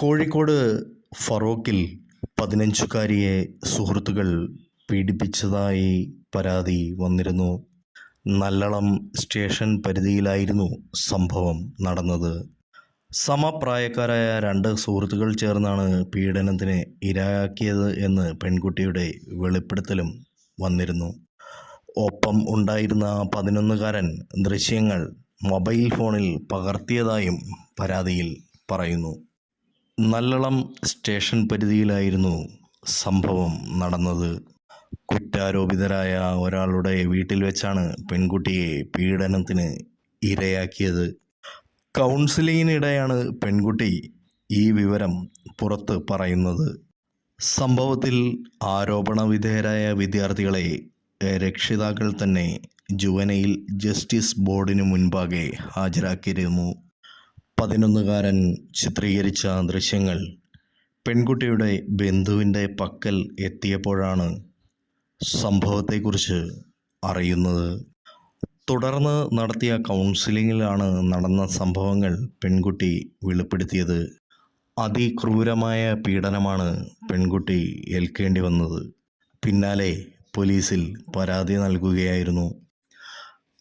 കോഴിക്കോട് ഫറോക്കിൽ പതിനഞ്ചുകാരിയെ സുഹൃത്തുക്കൾ പീഡിപ്പിച്ചതായി പരാതി വന്നിരുന്നു. നല്ലളം സ്റ്റേഷൻ പരിധിയിലായിരുന്നു സംഭവം നടന്നത്. സമപ്രായക്കാരായ രണ്ട് സുഹൃത്തുക്കൾ ചേർന്നാണ് പീഡനത്തിന് ഇരയാക്കിയത് എന്ന് പെൺകുട്ടിയുടെ വെളിപ്പെടുത്തലും വന്നിരുന്നു. ഒപ്പം ഉണ്ടായിരുന്ന പതിനൊന്നുകാരൻ ദൃശ്യങ്ങൾ മൊബൈൽ ഫോണിൽ പകർത്തിയതായും പരാതിയിൽ പറയുന്നു. നല്ലളം സ്റ്റേഷൻ പരിധിയിലായിരുന്നു സംഭവം നടന്നത്. കുറ്റാരോപിതരായ ഒരാളുടെ വീട്ടിൽ വെച്ചാണ് പെൺകുട്ടിയെ പീഡനത്തിന് ഇരയാക്കിയത്. കൗൺസിലിങ്ങിനിടെയാണ് പെൺകുട്ടി ഈ വിവരം പുറത്ത് പറയുന്നത്. സംഭവത്തിൽ ആരോപണ വിധേയരായ വിദ്യാർത്ഥികളെ രക്ഷിതാക്കൾ തന്നെ ജുവനയിൽ ജസ്റ്റിസ് ബോർഡിനു മുൻപാകെ ഹാജരാക്കിയിരുന്നു. പതിനൊന്നുകാരൻ ചിത്രീകരിച്ച ദൃശ്യങ്ങൾ പെൺകുട്ടിയുടെ ബന്ധുവിന്റെ പക്കൽ എത്തിയപ്പോഴാണ് സംഭവത്തെക്കുറിച്ച് അറിയുന്നത്. തുടർന്ന് നടത്തിയ കൗൺസിലിങ്ങിലാണ് നടന്ന സംഭവങ്ങൾ പെൺകുട്ടി വെളിപ്പെടുത്തിയത്. അതിക്രൂരമായ പീഡനമാണ് പെൺകുട്ടി ഏൽക്കേണ്ടി വന്നത്. പിന്നാലെ പോലീസിൽ പരാതി നൽകുകയായിരുന്നു.